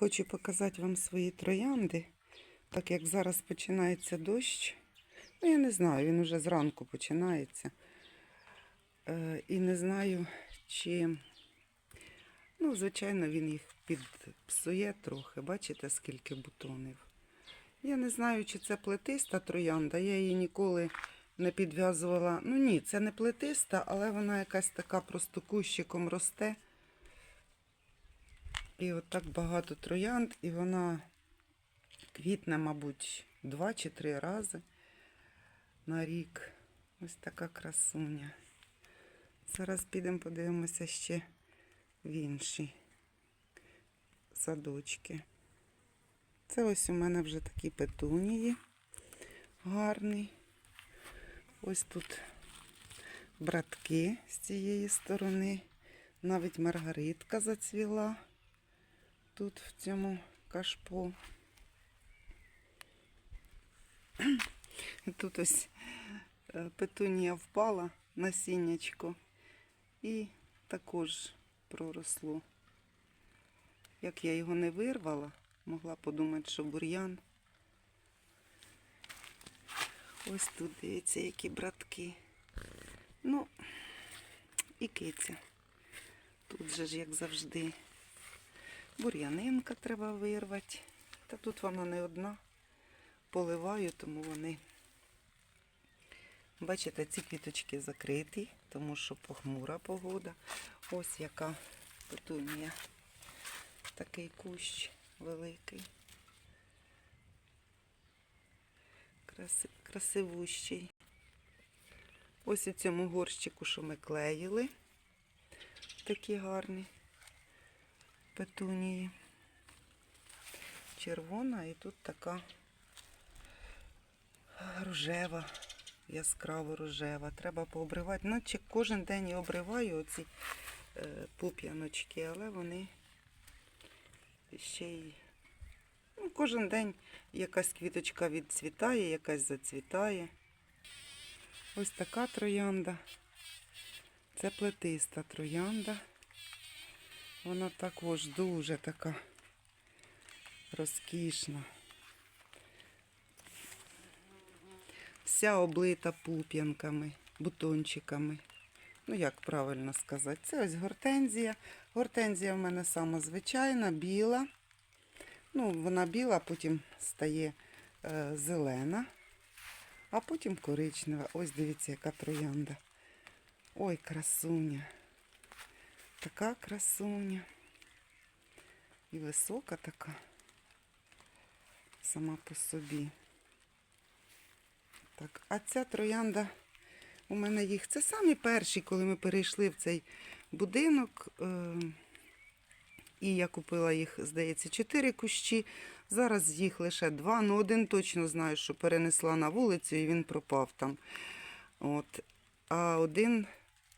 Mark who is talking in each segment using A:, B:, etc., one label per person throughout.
A: Хочу показати вам свої троянди, так як зараз починається дощ. Ну, я не знаю, він уже зранку починається. Е, і не знаю, чи. Ну, звичайно, він їх підпсує трохи. Бачите, скільки бутонів. Я не знаю, чи це плетиста троянда. Я її ніколи не підв'язувала. Ну ні, це не плетиста, але вона якась така просто кущиком росте. І от так багато троянд, і вона квітне, мабуть, два чи три рази на рік. Ось така красуня. Зараз підемо подивимося ще в інші садочки. Це ось у мене вже такі петунії гарні. Ось тут братки з цієї сторони. Навіть маргаритка зацвіла тут в цьому кашпо. Тут ось е, петунія впала насіннячко і також проросло. Як я його не вирвала, могла подумати, що бур'ян. Ось тут дивіться, які братки. Ну, і киця. Тут же ж, як завжди, бур'янинка треба вирвати. Та тут вона не одна. Поливаю, тому вони. Бачите, ці квіточки закриті, тому що похмура погода. Ось яка петунія. Такий кущ великий. Красивущий. Ось у цьому горщику, що ми клеїли. Такі гарні петунії. Червона і тут така рожева, яскраво рожева. Треба пообривати. Наче кожен день я обриваю оці е, пуп'яночки, але вони ще й ну, кожен день якась квіточка відцвітає, якась зацвітає. Ось така троянда. Це плетиста троянда. Вона також дуже така розкішна. Вся облита пуп'янками, бутончиками. Ну, як правильно сказати, це ось гортензія. Гортензія в мене сама звичайна, біла. Ну, вона біла, потім стає е, зелена, а потім коричнева. Ось дивіться, яка троянда. Ой, красуня. Така красуня. І висока така. Сама по собі. Так, а ця троянда у мене їх. Це самі перші, коли ми перейшли в цей будинок. Е, і я купила їх, здається, чотири кущі. Зараз їх лише два. Ну, один точно знаю, що перенесла на вулицю і він пропав там. От. А один,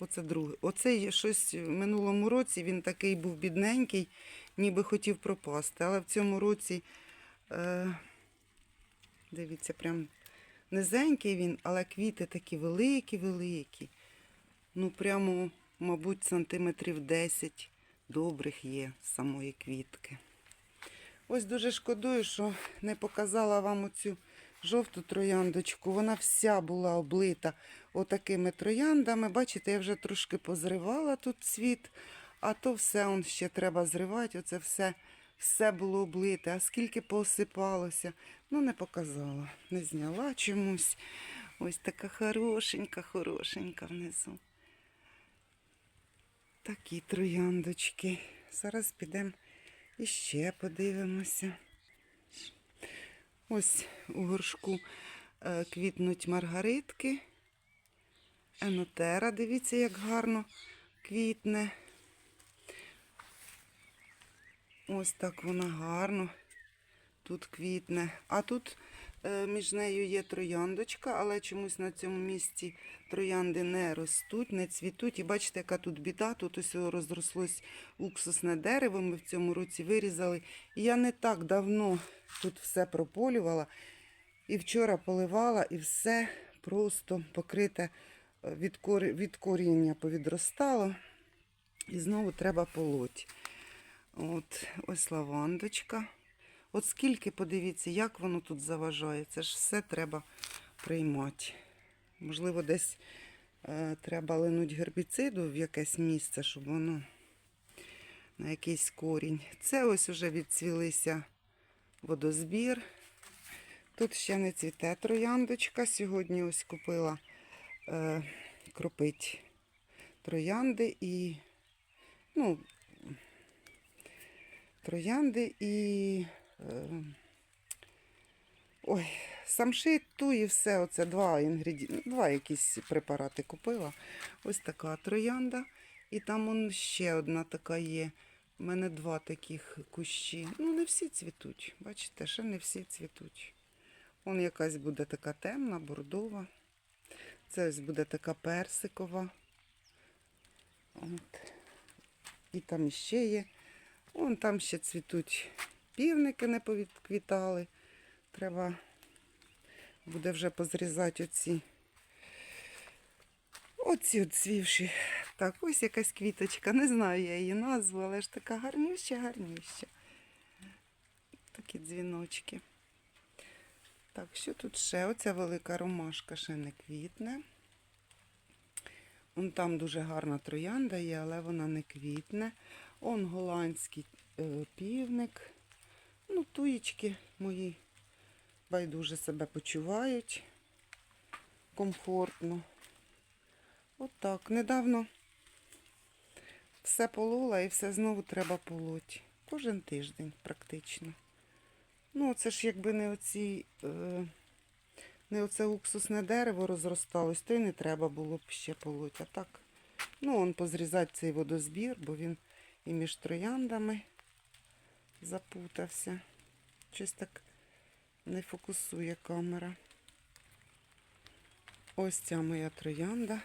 A: оце другий. Оцей щось в минулому році він такий був бідненький, ніби хотів пропасти. Але в цьому році, е, дивіться, прям низенький він, але квіти такі великі-великі. Ну, прямо, мабуть, сантиметрів 10 добрих є самої квітки. Ось дуже шкодую, що не показала вам оцю жовту трояндочку. Вона вся була облита отакими трояндами. Бачите, я вже трошки позривала тут цвіт, а то все он ще треба зривати. Оце все, все було облите. А скільки посипалося, ну не показала, не зняла чомусь. Ось така хорошенька, хорошенька внизу. Такі трояндочки. Зараз підемо іще подивимося. Ось у горшку е, квітнуть маргаритки. Енотера, дивіться, як гарно квітне. Ось так вона гарно тут квітне. А тут між нею є трояндочка, але чомусь на цьому місці троянди не ростуть, не цвітуть. І бачите, яка тут біда. Тут ось розрослось уксусне дерево. Ми в цьому році вирізали. І я не так давно тут все прополювала. І вчора поливала, і все просто покрите е, від, кор... від коріння повідростало. І знову треба полоть. От, ось лавандочка. От скільки, подивіться, як воно тут заважає. Це ж все треба приймати. Можливо, десь е, треба линуть гербіциду в якесь місце, щоб воно на якийсь корінь. Це ось уже відцвілися водозбір. Тут ще не цвіте трояндочка. Сьогодні ось купила е, кропить троянди і ну, троянди і ой, самшит, ту і все. Оце два інгредієнти, два якісь препарати купила. Ось така троянда. І там он ще одна така є. У мене два таких кущі. Ну, не всі цвітуть. Бачите, ще не всі цвітуть. Вон якась буде така темна, бордова. Це ось буде така персикова. От. І там ще є. Вон там ще цвітуть півники, не повідквітали. Треба буде вже позрізати оці. Оці от цвівші. Так, ось якась квіточка. Не знаю я її назву, але ж така гарнюща, гарнюща. Такі дзвіночки. Так, що тут ще? Оця велика ромашка ще не квітне. Вон там дуже гарна троянда є, але вона не квітне. Он голландський е, півник. Ну, туєчки мої байдуже себе почувають комфортно. От так. Недавно все полола і все знову треба полоть. Кожен тиждень практично. Ну, це ж якби не оці, е, не оце уксусне дерево розросталось, то й не треба було б ще полоть. А так, ну, он позрізати цей водозбір, бо він і між трояндами запутався. Щось так не фокусує камера. Ось ця моя троянда.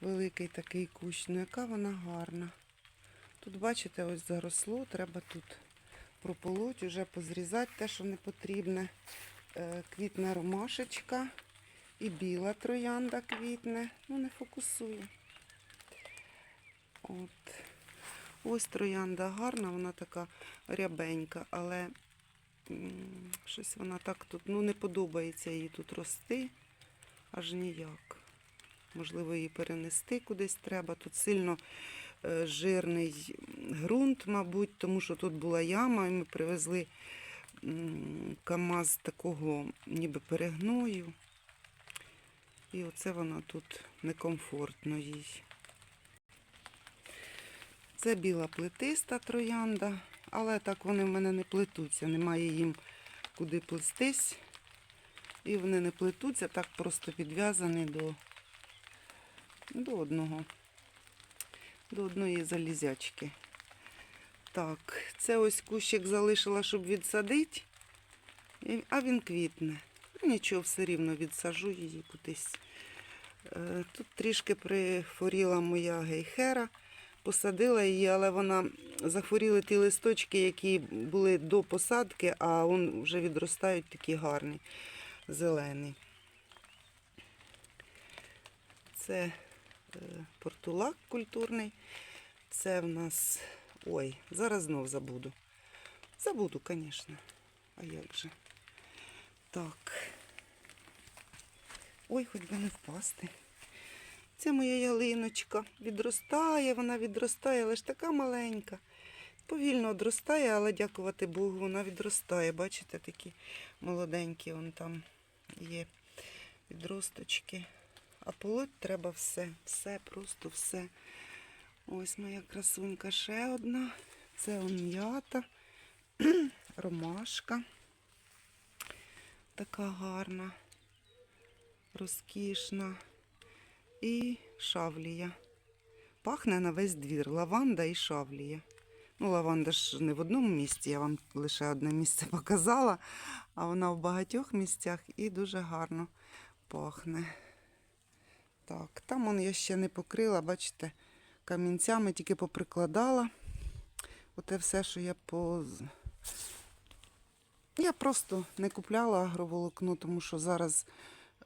A: Великий такий кущ. Ну, яка вона гарна. Тут, бачите, ось заросло, треба тут прополоть, уже позрізати те, що не потрібне. Е, Квітне ромашечка і біла троянда квітне. Ну, не фокусує. От. Ось троянда гарна, вона така рябенька, але щось вона так тут ну, не подобається їй тут рости аж ніяк. Можливо, її перенести кудись треба. Тут сильно е, жирний ґрунт, мабуть, тому що тут була яма, і ми привезли КАМАЗ такого ніби перегною. І оце вона тут некомфортно їй. Це біла плетиста троянда, але так вони в мене не плетуться, немає їм куди плестись. І вони не плетуться, так просто підв'язані до, до одного, до одної залізячки. Так, це ось кущик залишила, щоб відсадити, а він квітне. Нічого, все рівно відсажу її кудись. Е, Тут трішки прихворіла моя гейхера. Посадила її, але вона захворіли ті листочки, які були до посадки, а он вже відростають такі гарні, зелені. Це е, портулак культурний. Це в нас. Ой, зараз знов забуду. Забуду, звісно. А як же? Так. Ой, хоч би не впасти. Це моя ялиночка. Відростає, вона відростає, але ж така маленька. Повільно відростає, але дякувати Богу, вона відростає. Бачите, такі молоденькі вон там є відросточки. А полоть треба все, все, просто все. Ось моя красунька ще одна. Це он м'ята, ромашка. Така гарна, розкішна. І шавлія. Пахне на весь двір. Лаванда і шавлія. Ну, лаванда ж не в одному місці, я вам лише одне місце показала, а вона в багатьох місцях і дуже гарно пахне. Так, там он я ще не покрила, бачите, камінцями тільки поприкладала. Оте все, що я по. Я просто не купляла агроволокно, тому що зараз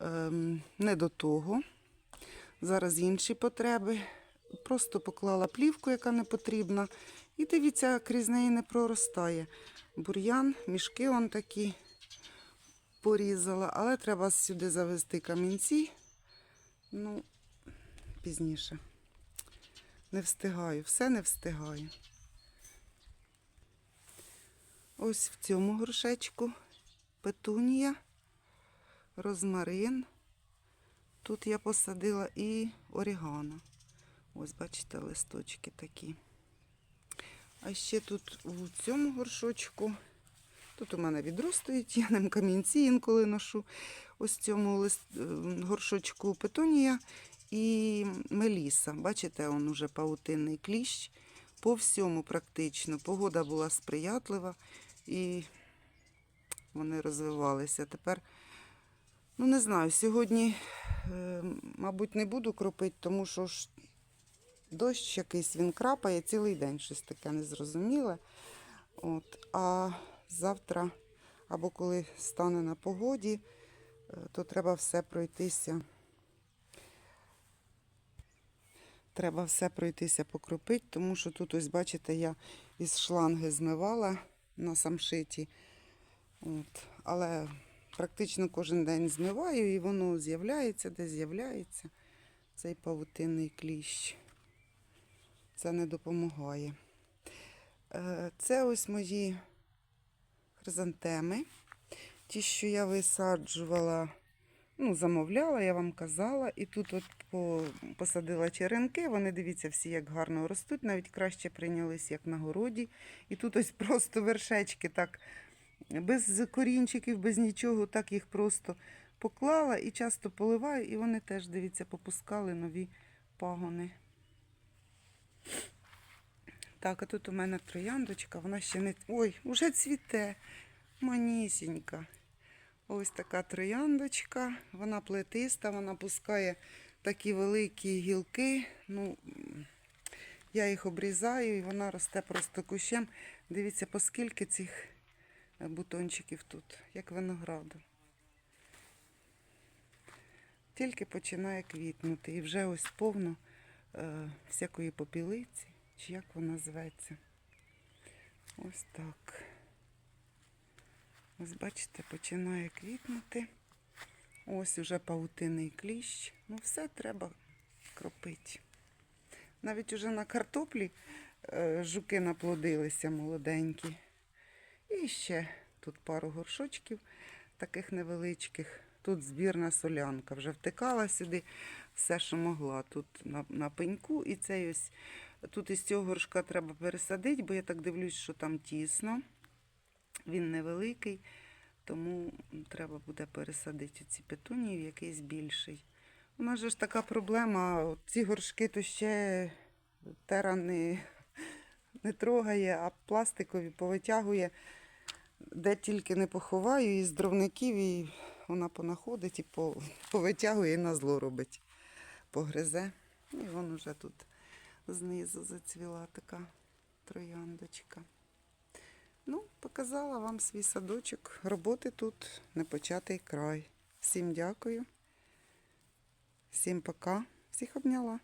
A: ем, не до того. Зараз інші потреби. Просто поклала плівку, яка не потрібна, І дивіться, крізь неї не проростає. Бур'ян, мішки он такі порізала, але треба сюди завести камінці. Ну, пізніше. Не встигаю, все не встигаю. Ось в цьому горшечку петунія, розмарин. Тут я посадила і орігано. Ось, бачите, листочки такі. А ще тут у цьому горшочку, тут у мене відро стоїть, я ним камінці інколи ношу. Ось в цьому лист, е, горшочку петунія і меліса. Бачите, он уже паутинний кліщ. По всьому практично. Погода була сприятлива і вони розвивалися. Тепер, ну не знаю, сьогодні, е, мабуть, не буду кропити, тому що ж дощ якийсь він крапає цілий день, щось таке незрозуміле. От, а завтра, або коли стане на погоді, е, то треба все пройтися. Треба все пройтися покропити, тому що тут, ось бачите, я із шланги змивала на самшиті. От. Але практично кожен день змиваю і воно з'являється, де з'являється цей павутинний кліщ. Це не допомагає. Е, Це ось мої хризантеми. Ті, що я висаджувала, ну, замовляла, я вам казала. І тут от посадила черенки. Вони, дивіться, всі як гарно ростуть, навіть краще прийнялись, як на городі. І тут ось просто вершечки так, без корінчиків, без нічого, так їх просто поклала і часто поливаю, і вони теж, дивіться, попускали нові пагони. Так, а тут у мене трояндочка, вона ще не. Ой, уже цвіте. Манісінька. Ось така трояндочка. Вона плетиста, вона пускає такі великі гілки. Ну, я їх обрізаю і вона росте просто кущем. Дивіться, по скільки цих бутончиків тут, як винограду. Тільки починає квітнути і вже ось повно е, всякої попілиці, чи як вона зветься. Ось так. Ось бачите, починає квітнути. Ось уже паутинний кліщ. Ну, все треба кропити. Навіть уже на картоплі е, жуки наплодилися молоденькі. І ще тут пару горшочків таких невеличких. Тут збірна солянка. Вже втикала сюди все, що могла. Тут на, на пеньку. І цей ось тут із цього горшка треба пересадити, бо я так дивлюсь, що там тісно. Він невеликий, тому треба буде пересадити ці петунії в якийсь більший. У нас же ж така проблема, ці горшки то ще тера не, трогає, а пластикові повитягує, де тільки не поховаю, із дровників, і вона понаходить і повитягує і на зло робить. Погризе. І вон уже тут знизу зацвіла така трояндочка. Ну, показала вам свій садочок. Роботи тут непочатий край. Всім дякую. Всім пока. Всіх обняла.